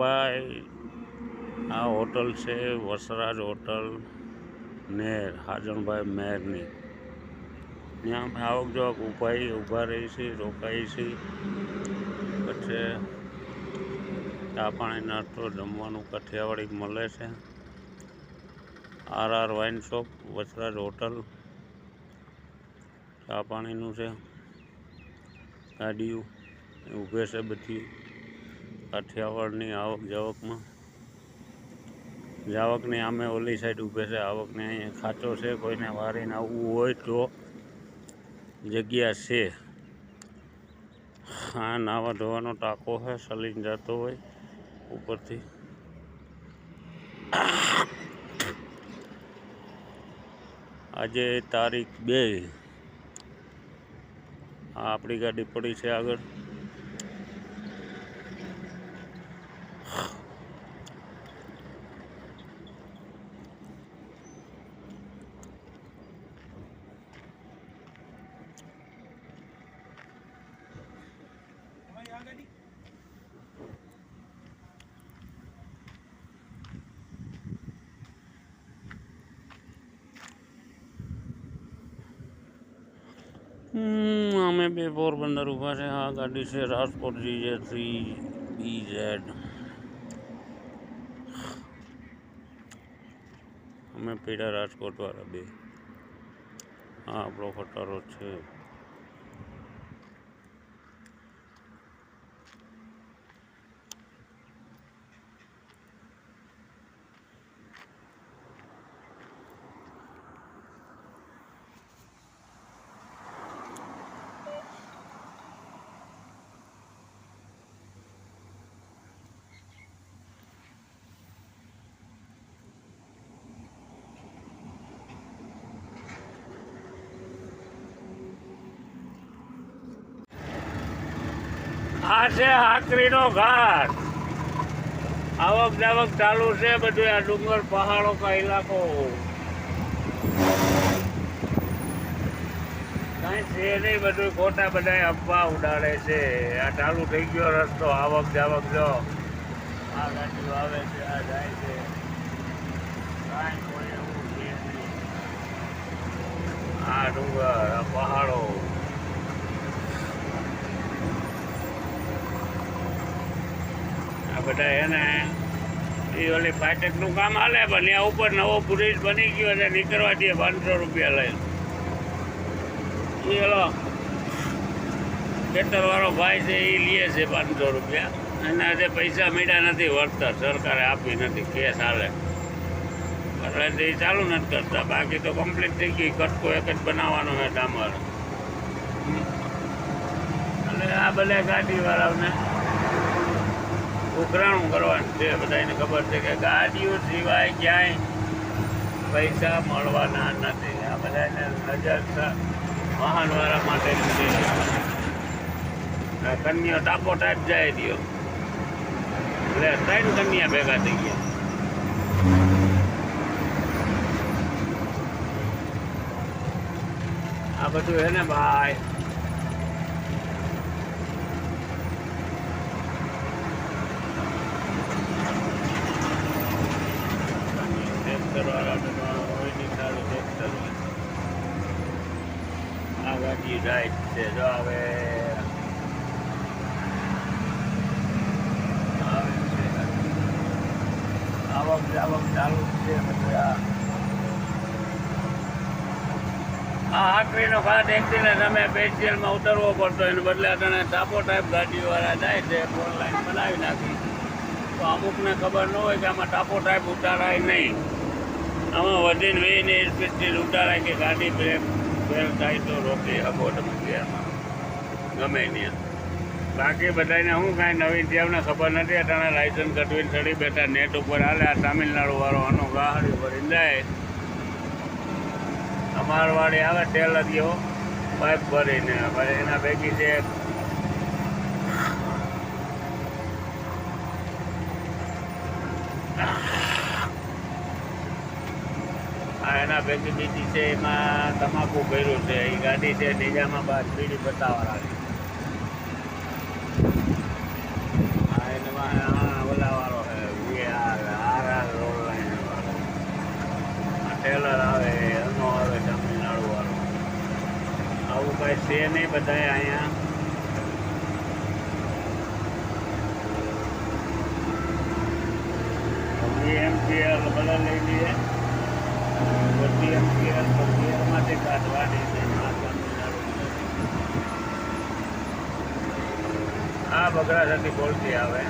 ભાઈ આ હોટલ છે વસરાજ હોટલ નેર હાજણભાઈ મેરની. ત્યાં અમે આવક જવાક ઉભાઈ ઊભા રહી છીએ, રોકાઈ છીએ. પછી ચા પાણી, નાસ્તો, જમવાનું કઠિયાવાડી મળે છે. R R wine shop, Vasraj hotel. ચા પાણીનું છે. ગાડીઓ ઊભે છે બધી. કાઠિયાવાડની આવક જાવકમાં. જાવકની આમે ઓલી સાઈડ ઊભે છે, આવકને અહીંયા ખાચો છે, કોઈને વારીને આવવું હોય તો જગ્યા છે. આ નાવા ધોવાનો ટાંકો છે, સલીન જતો હોય ઉપરથી. આજે તારીખ બે. આ આપણી ગાડી પડી છે આગળ. અમે બે પોરબંદર ઊભા છે આ ગાડી છે Rajkot GJ three B Z અમે પીડા રાજકોટ વાળા બે હા આપણો ખટારો છે આ છે હાકરીનો ઘાટ. આવક જાવક ચાલુ છે બધું આ ડુંગર, પહાડો કા ઇલાકો. કઈ છે નહીં બધું ખોટા બધા અફવા ઉડાડે છે. આ ચાલુ થઈ ગયો રસ્તો, આવક જાવક જો. આ ગાડીઓ આવે છે, આ જાય છે. કાંઈ કોઈ એવું છે નહીં. આ ડુંગર, આ પહાડો. આ બધા એને એ ઓલી ફાટકનું કામ હાલે પણ ત્યાં ઉપર નવો બ્રિજ બની ગયો છે, નીકળવા દે પાંચસો રૂપિયા લઈને. એ ઓલો ખેતરવાળો ભાઈ છે એ લે છે પાંચસો રૂપિયા. એના આજે પૈસા મળ્યા નથી વળતર, સરકારે આપી નથી, કેસ હાલે. એટલે એ ચાલુ નથી કરતા, બાકી તો કમ્પ્લીટ થઈ ગઈ કટકો એક જ બનાવવાનો છે ડામર એટલે આ બધા ગાડીવાળાઓને ઉઘરાણું કરવાનું છે. બધાને ખબર છે કે ગાડીઓ સિવાય ક્યાંય પૈસા મળવાના નથી. આ બધાને નજર વાહનવાળા માટે છે. કન્યા ટાપો ટાઈપ જાય રહ્યો એટલે ત્રણ કન્યા ભેગા થઈ ગયા. આ બધું હે ને ભાઈ ટ્રેક્ટર વાળા હોયની સારું ટ્રેક્ટર હોય ગાડી છે. જો આવે. આવક, જાવક ચાલુ છે બધું આ આકરીનો ઘાટ એકદીને તમે પેશિયલમાં ઉતરવો પડતો. એને બદલે અટાણે ટાપો ટાઈપ ગાડીવાળા જાય છે ઓનલાઈન બનાવી નાખી. તો અમુકને ખબર ન હોય કે આમાં ટાપો ટાઈપ ઉતારાય નહીં. આમાં વધીને વીને સ્પીડથી ઉતારાય કે ગાડી બ્રેક ફેલ થાય તો રોકી શકો તમે ગમે ત્યાં. બાકી બધાને હું કાંઈ નવીન જેમને ખબર નથી, અટાણે લાઇસન્સ કટવીને ચડી બેઠા નેટ ઉપર હાલે, આ તામિલનાડુ વાળો આનો ગાડી ભરીને જાય. અમાર વાળી આવે ટેલરીઓ પાઇપ ભરીને. પછી એના ભેગી છે આ એના ભેગી બીજી છે, એમાં તમાકુ ભર્યું છે, એ ગાડી છે નીજામાં બાર પીડી બતાવવા આવી એમાં ઓલાવાળો છે આર આર રોડ લાઈન વાળો. ટેલર આવે, એનો આવે તમિલનાડુ આવું કાંઈ છે નહીં બધા અહીંયા. એમ કે બધા લઈ લઈએ. બધી બધી એમાંથી કાઢવાની છે આ બગડા સાથે બોલતી આવે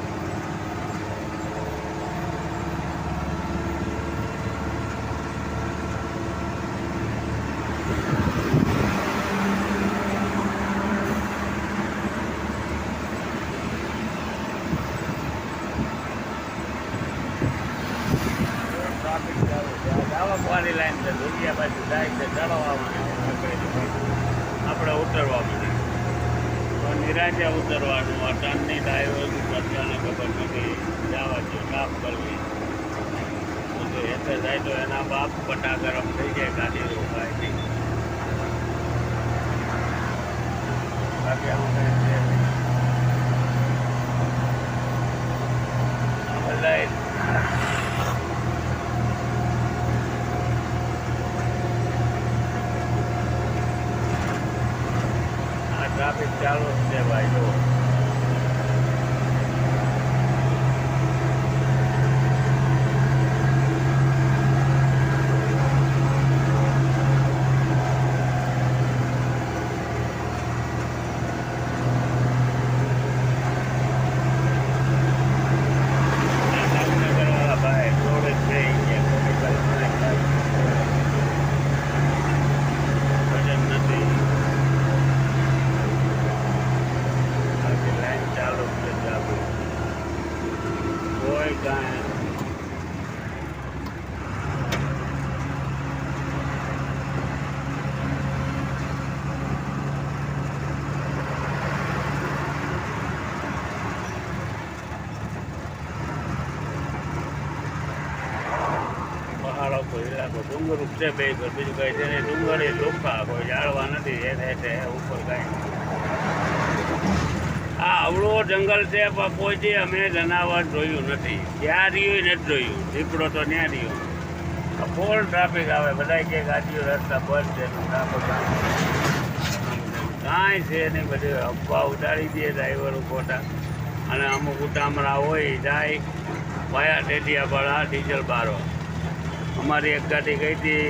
ટ્રાફિક ચાલુ છે આ જાવકવાળી લાઈન છે દુનિયા બાજુ જાય છે ચડવામાં આપણે ઉતરવા માંડીએ તો ઉતરવાનું, આ ટર્નની ડ્રાઈવર બધાને ખબર નથી. જવા છે સાફ કરવી. બધું હેઠે જાય તો એના બાપ પટા ગરમ થઈ જાય ગાડી રોકાય નહીં બાકી આમાં કંઈ છે નહીં. આ બધા આ ટ્રાફિક ચાલુ જ છે ભાઈ જો જામનગરવાળા ભાઈ રોડ જ છે અહીંયા કોઈ કલ્પના થાય વજન નથી આખી લાઈન ચાલુ જ છે ચાલુ કોઈ કાંઈ ડુંગર છે બે ઘર. બીજું કઈ છે ડુંગર એ લોખા કોઈ જાળવા નથી. એ થાય છે ઉપર કાંઈ આ અવળો જંગલ છે, પણ કોઈ જે અમે જનાવર જોયું નથી. ત્યાં રહ્યું નથી જોયું. દીપડો તો ત્યાં રહ્યો. ફૂલ ટ્રાફિક આવે. બધા કે ગાડીઓ રસ્તા બંધ છે. કાંઈ છે. નહીં. બધું અફવા ઉડાડી દે ડ્રાઈવરો ખોટા અને અમુક ઉતામળા હોય, જાય. વાયા ટેટિયાપાડા ડીઝલ બારો અમારી એક ગાડી ગઈ હતી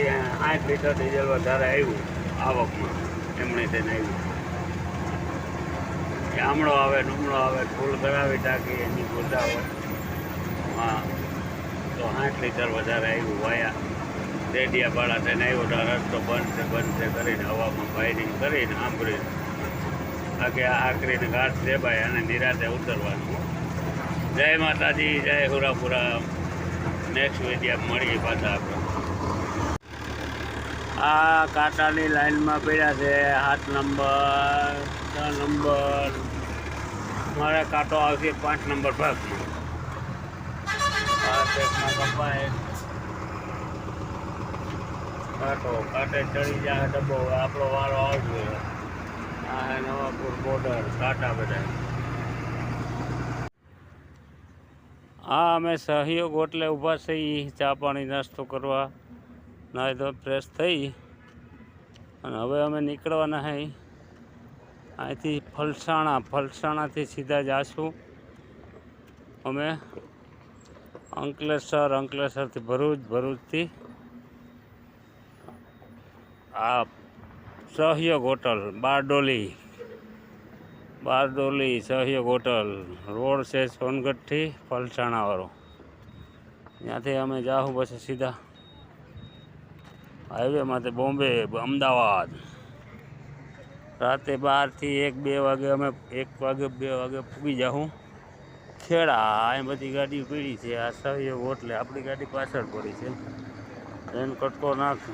આઠ લીટર ડીઝલ વધારે આવ્યું આવકમાં, એમણે તેને આવ્યું ગામડો આવે ડુમડો આવે, ફૂલ કરાવી ટાંકી એની ગોદા હોય. હા, તો આઠ લીટર વધારે આવ્યું વાયા. દેડિયા ભાડા થઈને આવ્યો તો રસ્તો બંધ છે બંધ છે કરીને હવામાં ફાયરિંગ કરીને આંભરીને બાકી આ આકરીને ઘાટ દેવાય અને નિરાતે ઉતરવાનું. જય માતાજી, જય હુરાપુરા. નેક્સ્ટ વિડીયા મળીએ પાછા આપણે. આ કાંટાની લાઈનમાં પડ્યા છે સાત નંબર, છ નંબર. મારે કાંટો આવશે પાંચ નંબર ભાગમાં. આ ટ્રેકમાં કાંટો, કાંટે ચડી જાય ડબ્બો, આપણો વારો આવજો આ નવાપુર બોર્ડર કાંટા બધા હા, અમે સહયોગ એટલે ઊભા છીએ, ચા પાણી નાસ્તો કરવા. નાહી તો ફ્રેશ થઈ. અને હવે અમે નીકળવાના હઈ અહીંથી ફલસાણા, ફલસાણાથી સીધા જાશું. અમે અંકલેશ્વર, અંકલેશ્વરથી ભરૂચ, ભરૂચથી આ સહયોગ હોટલ, બારડોલી. બારડોલી સહયોગ હોટલ, રોડ છે સોનગઢથી ફલસાણાવાળો ત્યાંથી અમે જાઉં પછી સીધા હાઈવેમાંથી બોમ્બે, અમદાવાદ. રાતે બારથી એક, બે વાગે અમે એક વાગે, બે વાગે પૂગી જાઉં ખેડા અહીં બધી ગાડી પડી છે, આ સહયોગ હોટલે, આપણી ગાડી પાછળ પડી છે. એને કટકો નાખ.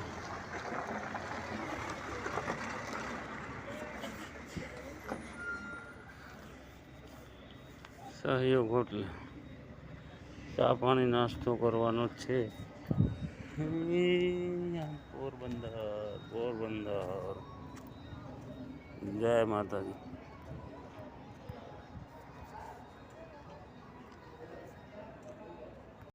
સહયોગ હોટલ ચા પાણી નાસ્તો કરવાનો છે. પોરબંદર પોરબંદર. જય માતાજી.